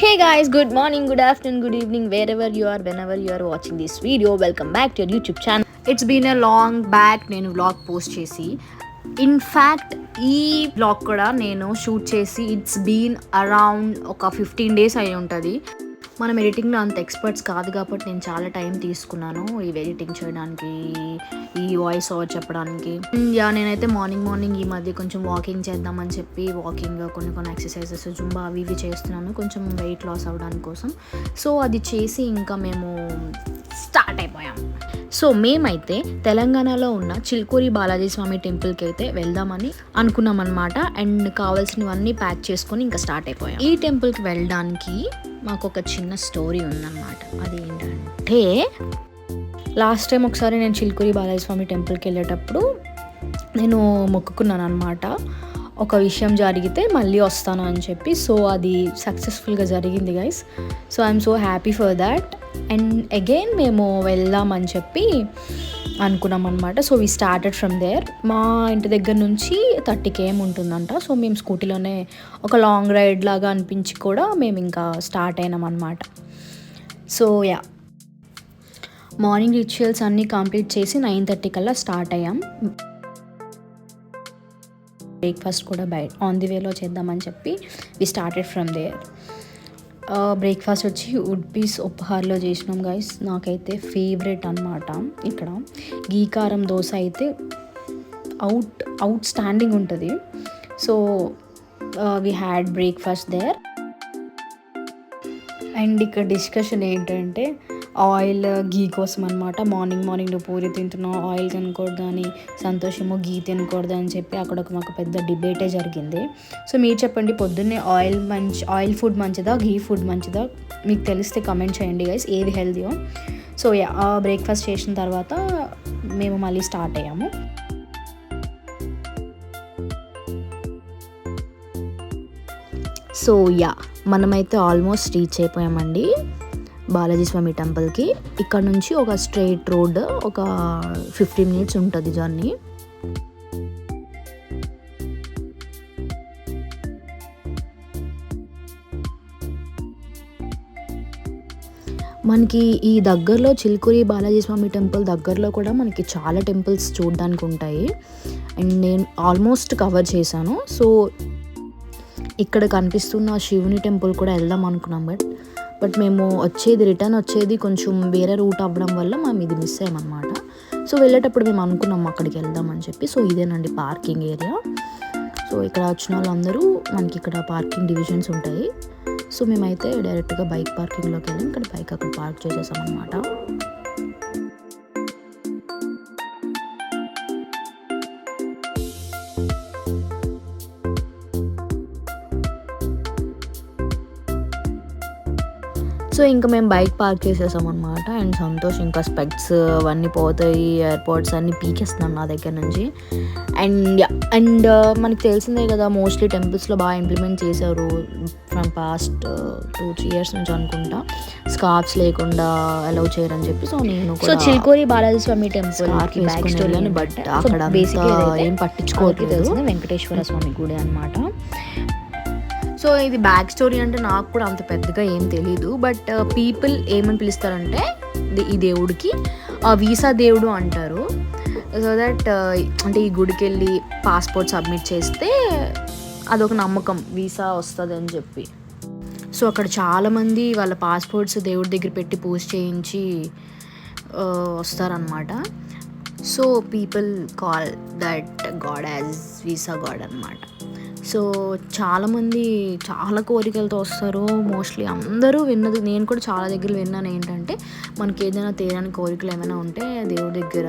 Hey guys good morning good afternoon good evening wherever you are whenever you are watching this video welcome back to YouTube channel it's been a long back నేను blog post చేసి. In fact ఈ blog కూడా నేను shoot చేసి it's been around ఒక fifteen days అయి ఉంటుంది. మనం ఎడిటింగ్లో అంత ఎక్స్పర్ట్స్ కాదు కాబట్టి నేను చాలా టైం తీసుకున్నాను ఈ ఎడిటింగ్ చేయడానికి ఈ వాయిస్ ఓవర్ చెప్పడానికి. యా నేనైతే మార్నింగ్ మార్నింగ్ ఈ మధ్య కొంచెం వాకింగ్ చేద్దామని చెప్పి వాకింగ్ కొన్ని కొన్ని ఎక్సర్సైజెస్ జుంబా అవి ఇవి చేస్తున్నాను కొంచెం వెయిట్ లాస్ అవ్వడానికి కోసం సో అది చేసి ఇంకా మేము స్టార్ట్ అయిపోయాం. సో మేమైతే తెలంగాణలో ఉన్న చిల్కూరి బాలాజీ స్వామి టెంపుల్కి అయితే వెళ్దామని అనుకున్నాం అనమాట అండ్ కావాల్సినవన్నీ ప్యాక్ చేసుకొని ఇంకా స్టార్ట్ అయిపోయాం. ఈ టెంపుల్కి వెళ్ళడానికి మాకు ఒక చిన్న స్టోరీ ఉందన్నమాట. అది ఏంటంటే లాస్ట్ టైం ఒకసారి నేను చిల్కూరి బాలాజీ స్వామి టెంపుల్కి వెళ్ళేటప్పుడు నేను మొక్కుకున్నాను అనమాట ఒక విషయం జరిగితే మళ్ళీ వస్తాను అని చెప్పి. సో అది సక్సెస్ఫుల్గా జరిగింది guys so I'm so happy for that. And again మేము వెళ్దామని చెప్పి అనుకున్నాం అనమాట so we started from there మా ఇంటి దగ్గర నుంచి థర్టీ కేఎం ఉంటుందంట. సో మేము స్కూటీలోనే ఒక లాంగ్ రైడ్ లాగా అనిపించి కూడా మేము ఇంకా స్టార్ట్ అయినాం అనమాట సో యా మార్నింగ్ రిచువల్స్ అన్నీ కంప్లీట్ చేసి నైన్ థర్టీ కల్లా స్టార్ట్ అయ్యాం. బ్రేక్ఫాస్ట్ కూడా బయట ఆన్ ది వేలో చేద్దామని చెప్పి we started from there breakfast వచ్చి వుడ్ పీస్ ఉపహార్లో చేసినాం గైస్ నాకైతే ఫేవరెట్ అనమాట ఇక్కడ. గీకారం దోశ అయితే అవుట్ అవుట్ స్టాండింగ్ ఉంటుంది so we had breakfast there and ఇక్కడ డిస్కషన్ ఏంటంటే ఆయిల్ గీ కోసం అనమాట మార్నింగ్ మార్నింగ్ నువ్వు పూరి తింటున్నావు ఆయిల్ తినకూడదు అని సంతోషము గీ తినకూడదు అని చెప్పి అక్కడ ఒక మాకు పెద్ద డిబేటే జరిగింది. సో మీరు చెప్పండి పొద్దున్నే ఆయిల్ మంచి ఆయిల్ ఫుడ్ మంచిదా గీ ఫుడ్ మంచిదా? మీకు తెలిస్తే కమెంట్ చేయండి గైస్ ఏది హెల్దీయో సో యా బ్రేక్ఫాస్ట్ చేసిన తర్వాత మేము మళ్ళీ స్టార్ట్ అయ్యాము. సో యా మనమైతే ఆల్మోస్ట్ రీచ్ అయిపోయామండి. బాలాజీ స్వామి టెంపుల్కి. ఇక్కడ నుంచి ఒక స్ట్రైట్ రోడ్ ఒక ఫిఫ్టీ మినిట్స్ ఉంటుంది జర్నీ. మనకి ఈ దగ్గరలో చిలుకూరి బాలాజీ స్వామి టెంపుల్ దగ్గరలో కూడా మనకి చాలా టెంపుల్స్ చూడడానికి ఉంటాయి అండ్ నేను ఆల్మోస్ట్ కవర్ చేశాను. సో ఇక్కడ కనిపిస్తున్న శివుని టెంపుల్ కూడా వెళ్దాం అనుకున్నాం బట్ బట్ మేము వచ్చేది రిటర్న్ వచ్చేది కొంచెం వేరే రూట్ అవ్వడం వల్ల మేము ఇది మిస్ అయ్యామన్నమాట. సో వెళ్ళేటప్పుడు మేము అనుకున్నాం అక్కడికి వెళ్దామని చెప్పి. సో ఇదేనండి పార్కింగ్ ఏరియా సో ఇక్కడ వచ్చిన వాళ్ళందరూ మనకి ఇక్కడ పార్కింగ్ డివిజన్స్ ఉంటాయి. సో మేమైతే డైరెక్ట్గా బైక్ పార్కింగ్లోకి వెళ్ళి. ఇక్కడ బైక్ అక్కడ పార్క్ చేసేసామన్నమాట. సో ఇంకా మేము బైక్ పార్క్ చేసేసాం అనమాట అండ్ సంతోష్ ఇంకా స్పెక్ట్స్ అవన్నీ పోతాయి ఎయిర్పోర్ట్స్ అన్నీ పీకేస్తున్నాం నా దగ్గర నుంచి. అండ్ అండ్ మనకి తెలిసిందే కదా మోస్ట్లీ టెంపుల్స్లో బాగా ఇంప్లిమెంట్ చేశారు from past two three years నుంచి అనుకుంటా. స్కార్ఫ్స్ లేకుండా అలౌ చేయరని చెప్పి సో నేను so Chilkur Balaji Swami temple but అక్కడ ఏం పట్టించుకోవట్లేదు. వెంకటేశ్వర స్వామి గుడి అనమాట సో ఇది బ్యాక్ స్టోరీ అంటే నాకు కూడా అంత పెద్దగా ఏం తెలియదు బట్ uh, పీపుల్ ఏమని పిలుస్తారంటే ఈ దేవుడికి uh, వీసా దేవుడు అంటారు. సో దట్ uh, అంటే ఈ గుడికి వెళ్ళి పాస్పోర్ట్ సబ్మిట్ చేస్తే అదొక నమ్మకం వీసా వస్తుంది అని చెప్పి. సో అక్కడ చాలామంది వాళ్ళ పాస్పోర్ట్స్ దేవుడి దగ్గర పెట్టి పూజ చేయించి వస్తారనమాట so people call that god as visa god అనమాట సో చాలామంది చాలా కోరికలతో వస్తారు. మోస్ట్లీ అందరూ విన్నది నేను కూడా చాలా దగ్గర విన్నాను ఏంటంటే మనకి ఏదైనా తీరని కోరికలు ఏమైనా ఉంటే దేవుడి దగ్గర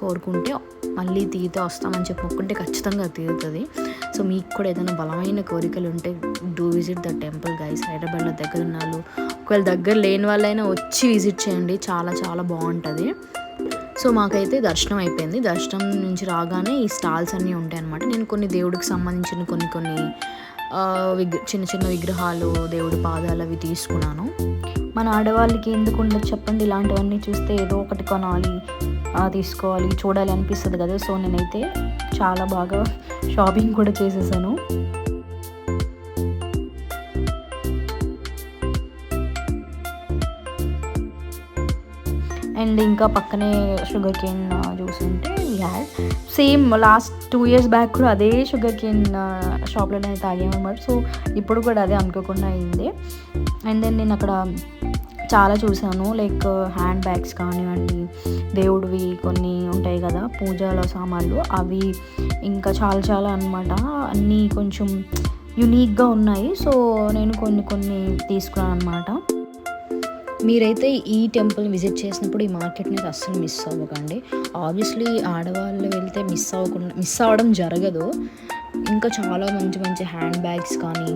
కోరుకుంటే మళ్ళీ తీరితే వస్తామని చెప్పి మొక్కుంటే ఖచ్చితంగా తీరుతుంది. సో మీకు కూడా ఏదైనా బలమైన కోరికలు ఉంటే do visit the temple guys హైదరాబాద్లో దగ్గర ఉన్న వాళ్ళు ఒకవేళ దగ్గర లేని వాళ్ళైనా వచ్చి విజిట్ చేయండి. చాలా చాలా బాగుంటుంది. సో మాకైతే దర్శనం అయిపోయింది. దర్శనం నుంచి రాగానే ఈ స్టాల్స్ అన్నీ ఉంటాయి అనమాట నేను కొన్ని దేవుడికి సంబంధించిన కొన్ని కొన్ని ఆ, విగ్ర చిన్న చిన్న విగ్రహాలు దేవుడి పాదాలు అవి తీసుకున్నాను. మన ఆడవాళ్ళకి ఎందుకు ఉండదు చెప్పండి. ఇలాంటివన్నీ చూస్తే ఏదో ఒకటి కొనాలి తీసుకోవాలి చూడాలి అనిపిస్తుంది కదా. సో నేనైతే చాలా బాగా షాపింగ్ కూడా చేసేసాను. అండ్ ఇంకా పక్కనే షుగర్ కేన్ జ్యూస్ ఉంటే we had same last two years back కూడా అదే షుగర్ కేన్ షాప్లోనే uh, తాగామన్నమాట సో ఇప్పుడు కూడా అదే అనుకోకుండా అయింది. అండ్ దెన్ నేను అక్కడ చాలా చూసాను లైక్ హ్యాండ్ బ్యాగ్స్ కానివ్వండి దేవుడివి కొన్ని ఉంటాయి కదా పూజల సామాన్లు. అవి ఇంకా చాలా చాలా అనమాట అన్నీ కొంచెం యునీక్గా ఉన్నాయి. సో నేను కొన్ని కొన్ని తీసుకున్నాను అనమాట మీరైతే ఈ టెంపుల్ విజిట్ చేసినప్పుడు ఈ మార్కెట్ని అస్సలు మిస్ అవ్వకండి. ఆబ్వియస్లీ ఆడవాళ్ళు వెళ్తే మిస్ అవ్వకుండా మిస్ అవ్వడం జరగదు. ఇంకా చాలా మంచి మంచి హ్యాండ్ బ్యాగ్స్ కానీ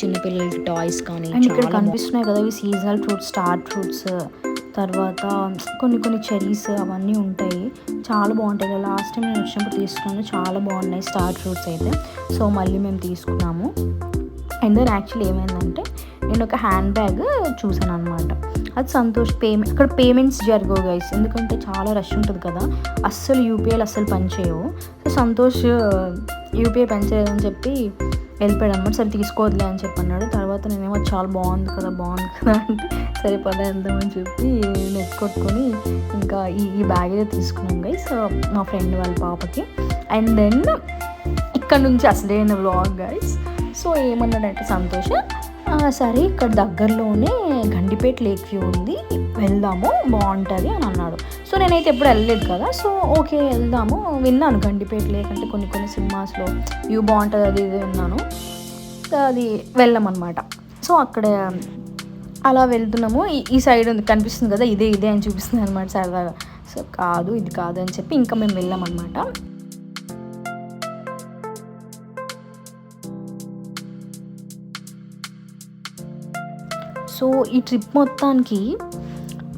చిన్నపిల్లలకి టాయ్స్ కానీ ఇక్కడ కనిపిస్తున్నాయి కదా ఇవి సీజనల్ ఫ్రూట్స్ స్టార్ ఫ్రూట్స్ తర్వాత కొన్ని కొన్ని చెరీస్ అవన్నీ ఉంటాయి. చాలా బాగుంటాయి కదా లాస్ట్ టైం నేను వచ్చినప్పుడు తీసుకున్నాను చాలా బాగున్నాయి స్టార్ ఫ్రూట్స్ అయితే. సో మళ్ళీ మేము తీసుకున్నాము. అండ్ దెన్ యాక్చువల్లీ ఏమైందంటే నేను ఒక హ్యాండ్ బ్యాగ్ చూసాను అనమాట అది సంతోష్ పేమెంట్ అక్కడ పేమెంట్స్ జరగవు గైస్ ఎందుకంటే చాలా రష్ ఉంటుంది కదా. అస్సలు యూపీఐలు అస్సలు పనిచేయవు సో సంతోష్ యూపీఐ పనిచేయదని చెప్పి వెళ్ళిపోయాడు అనమాట సరే తీసుకోవద్దులే అని చెప్పి అన్నాడు. తర్వాత నేనేమో చాలా బాగుంది కదా బాగుంది కదా అంటే సరే పదే వెళ్దామని చెప్పి నెట్ కొట్టుకొని ఇంకా ఈ ఈ బ్యాగ్ అయితే తీసుకున్నాం గైస్ మా ఫ్రెండ్ వాళ్ళ పాపకి. అండ్ దెన్ ఇక్కడ నుంచి అసలైన వ్లాగ్ గైస్ సో ఏమన్నాడంటే సంతోష్ సరే ఇక్కడ దగ్గరలోనే గండిపేట లేక్ వ్యూ ఉంది. వెళ్దాము బాగుంటుంది అని అన్నాడు. సో నేనైతే ఎప్పుడు వెళ్ళలేదు కదా. సో ఓకే వెళ్దాము. విన్నాను గండిపేట లేక్ అంటే కొన్ని కొన్ని సినిమాస్లో వ్యూ బాగుంటుంది అది ఇది విన్నాను. సో అది వెళ్ళామన్నమాట. సో అక్కడ అలా వెళ్తున్నాము. ఈ- ఈ సైడ్ ఉంది కనిపిస్తుంది కదా ఇదే ఇదే అని చూపిస్తుంది అనమాట సరదాగా. సో కాదు ఇది కాదు అని చెప్పి ఇంకా మేము వెళ్ళామన్నమాట. సో ఈ ట్రిప్ మొత్తానికి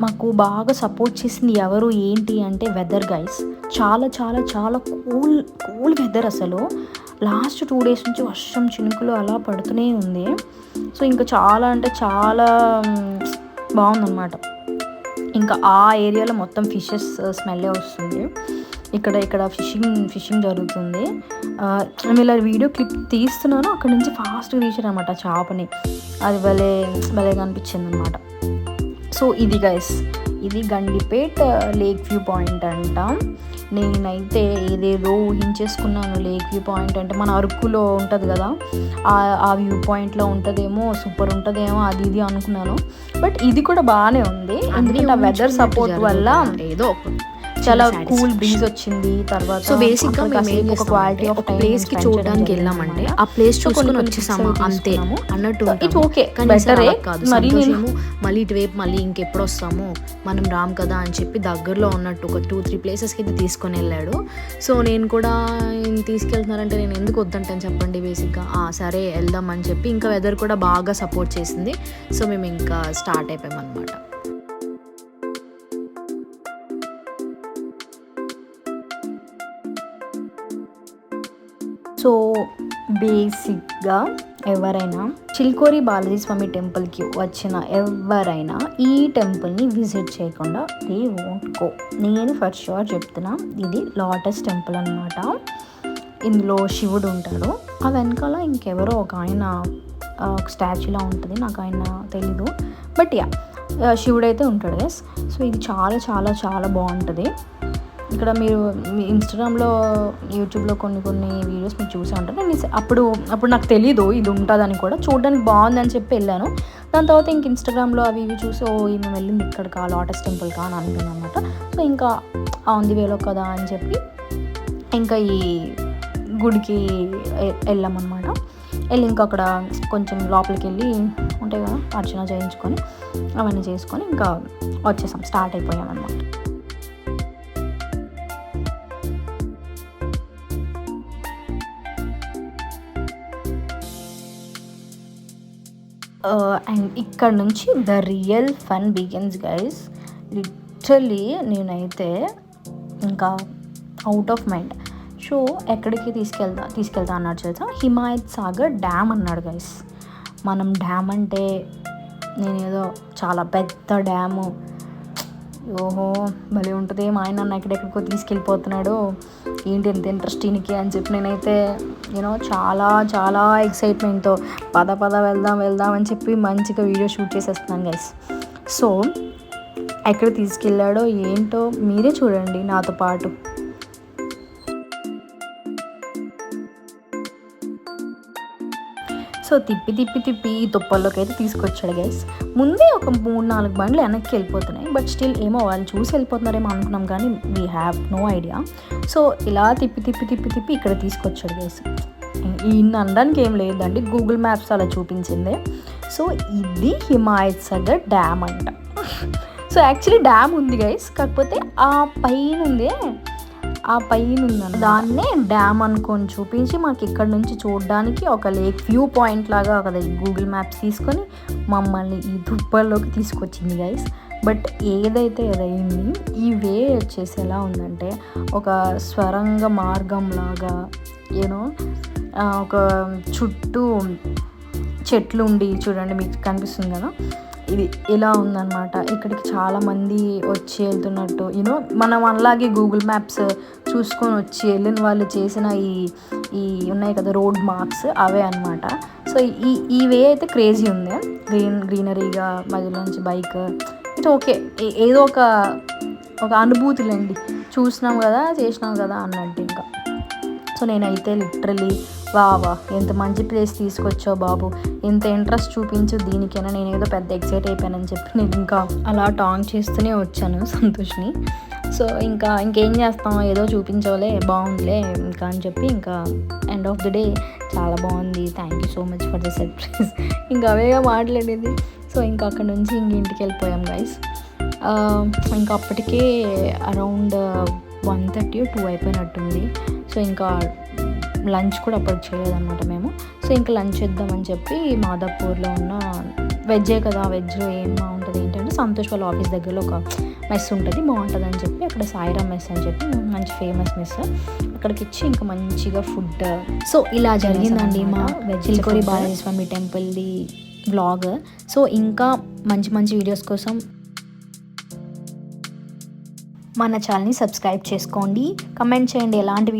మాకు బాగా సపోర్ట్ చేసింది ఎవరు ఏంటి అంటే వెదర్ గైస్ చాలా చాలా చాలా కూల్ కూల్ వెదర్ అసలు. లాస్ట్ టూ డేస్ నుంచి వర్షం చినుకులు అలా పడుతూనే ఉంది. సో ఇంకా చాలా అంటే చాలా బాగుందన్నమాట. ఇంకా ఆ ఏరియాలో మొత్తం ఫిషెస్ స్మెల్లే uh, వస్తుంది. ఇక్కడ ఇక్కడ ఫిషింగ్ ఫిషింగ్ జరుగుతుంది. ఆ, మేము ఇలా వీడియో క్లిప్ తీస్తున్నాను. అక్కడ నుంచి ఫాస్ట్గా తీసారనమాట చేపని. అది భలే భలే కనిపించింది అనమాట సో ఇది గైస్ ఇది గండిపేట్ లేక్ వ్యూ పాయింట్ అంట. నేనైతే ఏదేదో ఊహించేసుకున్నాను లేక్ వ్యూ పాయింట్ అంటే మన అరకులో ఉంటుంది కదా. ఆ- ఆ వ్యూ పాయింట్లో ఉంటుందేమో సూపర్ ఉంటుందేమో అది ఇది అనుకున్నాను. బట్ ఇది కూడా బాగానే ఉంది. ఎందుకంటే వెదర్ సపోర్ట్ వల్ల ఏదో చాలా కూల్. బ్రీజ్ వచ్చింది. తర్వాత సో బేసిక్గా మేము ఒక క్వాలిటీ ఆఫ్ ప్లేస్కి చూడడానికి వెళ్ళామంటే ఆ ప్లేస్ చూసుకొని వచ్చేసాము అంతే. అన్నట్టు ఇట్స్ ఓకే బెటరే కాదు. మరి నేను మళ్ళీ ఇటువైపు మళ్ళీ ఇంకెప్పుడు వస్తాము మనం రామ్ కదా అని చెప్పి దగ్గరలో ఉన్నట్టు ఒక టూ త్రీ ప్లేసెస్కి అయితే తీసుకొని వెళ్ళాడు. సో నేను కూడా తీసుకెళ్తున్నారంటే నేను ఎందుకు వద్దంటాను చెప్పండి బేసిక్గా ఆ సరే వెళ్దాం అని చెప్పి ఇంకా వెదర్ కూడా బాగా సపోర్ట్ చేసింది. సో మేము ఇంకా స్టార్ట్ అయిపోయాం అనమాట సో బేసిక్గా ఎవరైనా చిల్కోరి బాలాజీ స్వామి టెంపుల్కి వచ్చిన ఎవరైనా ఈ టెంపుల్ని విజిట్ చేయకుండా దే వోంట్ గో. నేను ఫర్ షూర్ చెప్తున్నా ఇది లోటస్ టెంపుల్ అనమాట ఇందులో శివుడు ఉంటాడు. ఆ వెనకాల ఇంకెవరో ఒక ఆయన ఒక స్టాచ్యూలా ఉంటుంది నాకు ఆయన తెలీదు. బట్ యా శివుడు అయితే ఉంటాడు ఎస్. సో ఇది చాలా చాలా చాలా బాగుంటుంది. ఇక్కడ మీరు మీ ఇన్స్టాగ్రామ్లో యూట్యూబ్లో కొన్ని కొన్ని వీడియోస్ మీరు చూసే ఉంటారు. నేను అప్పుడు అప్పుడు నాకు తెలీదు ఇది ఉంటుందని కూడా. చూడడానికి బాగుందని చెప్పి వెళ్ళాను. దాని తర్వాత ఇంక ఇన్స్టాగ్రామ్లో అవి ఇవి చూసి ఓ ఈమె వెళ్ళింది ఇక్కడ కా లోటస్ టెంపుల్ కా? అని అనుకున్నాను అనమాట సో ఇంకా ఆన్ ది వేలో కదా అని చెప్పి ఇంకా ఈ గుడికి వెళ్ళామన్నమాట. వెళ్ళి ఇంకా అక్కడ కొంచెం లోపలికి వెళ్ళి ఉంటాయి కదా అర్చన చేయించుకొని అవన్నీ చేసుకొని ఇంకా వచ్చేసాం స్టార్ట్ అయిపోయాం అనమాట Uh, అండ్ ఇక్కడ నుంచి the real fun begins guys literally నేనైతే ఇంకా అవుట్ ఆఫ్ మైండ్ సో ఎక్కడికి తీసుకెళ్తా తీసుకెళ్తా అన్నాడు తెలుసా? హిమాయత్ సాగర్ డ్యామ్ అన్నాడు గైస్ మనం డ్యామ్ అంటే నేనేదో చాలా పెద్ద డ్యాము. ఓహో భలే ఉంటుంది. మా ఆయన నన్ను ఎక్కడెక్కడికో తీసుకెళ్ళిపోతున్నాడు. ఏంటి ఎంత ఇంట్రెస్ట్ ఈయనకి అని చెప్పి నేనైతే యూనో చాలా చాలా ఎక్సైట్మెంట్తో పద పద వెళ్దాం వెళ్దాం అని చెప్పి మంచిగా వీడియో షూట్ చేసేస్తున్నాను గైస్ సో ఎక్కడ తీసుకెళ్ళాడో ఏంటో మీరే చూడండి నాతో పాటు. సో తిప్పి తిప్పి తిప్పి ఈ తుప్పల్లోకి అయితే తీసుకొచ్చాడు గైస్ ముందే ఒక మూడు నాలుగు బండ్లు వెనక్కి వెళ్ళిపోతున్నాయి బట్ స్టిల్ ఏమో వాళ్ళు చూసి వెళ్ళిపోతున్నారేమో అనుకున్నాం కానీ we have no idea so ఇలా తిప్పి తిప్పి తిప్పి తిప్పి ఇక్కడ తీసుకొచ్చాడు గైస్ ఈయన అనడానికి ఏం లేదండి గూగుల్ మ్యాప్స్ అలా చూపించిందే. సో ఇది హిమాయత్ సాగర్ డ్యామ్ అంట. సో యాక్చువల్లీ డ్యామ్ ఉంది గైస్ కాకపోతే ఆ పైన ఉంది ఆ పైన ఉందన్న దాన్నే డ్యామ్ అనుకొని చూపించి మాకు ఇక్కడ నుంచి చూడడానికి ఒక లేక్ వ్యూ పాయింట్ లాగా ఒక గూగుల్ మ్యాప్స్ తీసుకొని మమ్మల్ని ఈ దుప్పల్లోకి తీసుకొచ్చింది గైస్. బట్ ఏదైతే ఏదైంది ఈ వే వచ్చేసి ఎలా ఉందంటే ఒక స్వరంగ మార్గం లాగా యూనో ఒక చుట్టూ చెట్లు ఉండి చూడండి మీకు కనిపిస్తుంది కదా. ఇది ఇలా ఉందన్నమాట. ఇక్కడికి చాలామంది వచ్చి వెళ్తున్నట్టు యూనో మనం అలాగే గూగుల్ మ్యాప్స్ చూసుకొని వచ్చి వెళ్ళిన వాళ్ళు చేసిన ఈ ఈ ఉన్నాయి కదా రోడ్ మార్క్స్ అవే అనమాట సో ఈ ఈ వే అయితే క్రేజీ ఉంది. గ్రీన్ గ్రీనరీగా మధ్యలోంచి బైక్ ఇట్ ఓకే ఏదో ఒక ఒక అనుభూతులండి చూసినాం కదా చేసినాం కదా అన్నట్టు ఇంకా. సో నేనైతే లిటరలీ వావా ఎంత మంచి ప్లేస్ తీసుకొచ్చావు బాబు. ఎంత ఇంట్రెస్ట్ చూపించు దీనికైనా నేను ఏదో పెద్ద ఎక్సైట్ అయిపోయానని చెప్పి నేను ఇంకా అలా టాంగ్ చేస్తూనే వచ్చాను సంతోష్ని. సో ఇంకా ఇంకేం చేస్తాం? ఏదో చూపించవలే బాగుందిలే ఇంకా అని చెప్పి ఇంకా ఎండ్ ఆఫ్ ది డే చాలా బాగుంది. Thank you so much for the surprise ఇంకా అవేగా మాట్లాడేది. సో ఇంకా అక్కడ నుంచి ఇంక ఇంటికి వెళ్ళిపోయాం గైస్ ఇంకా అప్పటికే అరౌండ్ వన్ థర్టీ టూ అయిపోయినట్టుంది. సో ఇంకా లంచ్ కూడా అప్పుడు చేయలేదన్నమాట మేము. సో ఇంకా లంచ్ చేద్దామని చెప్పి మాదాపూర్లో ఉన్న వెజ్జే కదా వెజ్లో ఏం బాగుంటుంది ఏంటంటే సంతోష్ వాళ్ళ ఆఫీస్ దగ్గరలో ఒక మెస్ ఉంటుంది బాగుంటుంది అని చెప్పి అక్కడ సాయిరామ్ మెస్ అని చెప్పి మంచి ఫేమస్ మెస్. అక్కడికి ఇచ్చి ఇంకా మంచిగా ఫుడ్ సో ఇలా జరిగిందండి మా చిల్కోరి బాలాజీ స్వామి టెంపుల్ది వ్లాగ్. సో ఇంకా మంచి మంచి వీడియోస్ కోసం మన ఛానల్ని సబ్స్క్రైబ్ చేసుకోండి. కమెంట్ చేయండి ఎలాంటి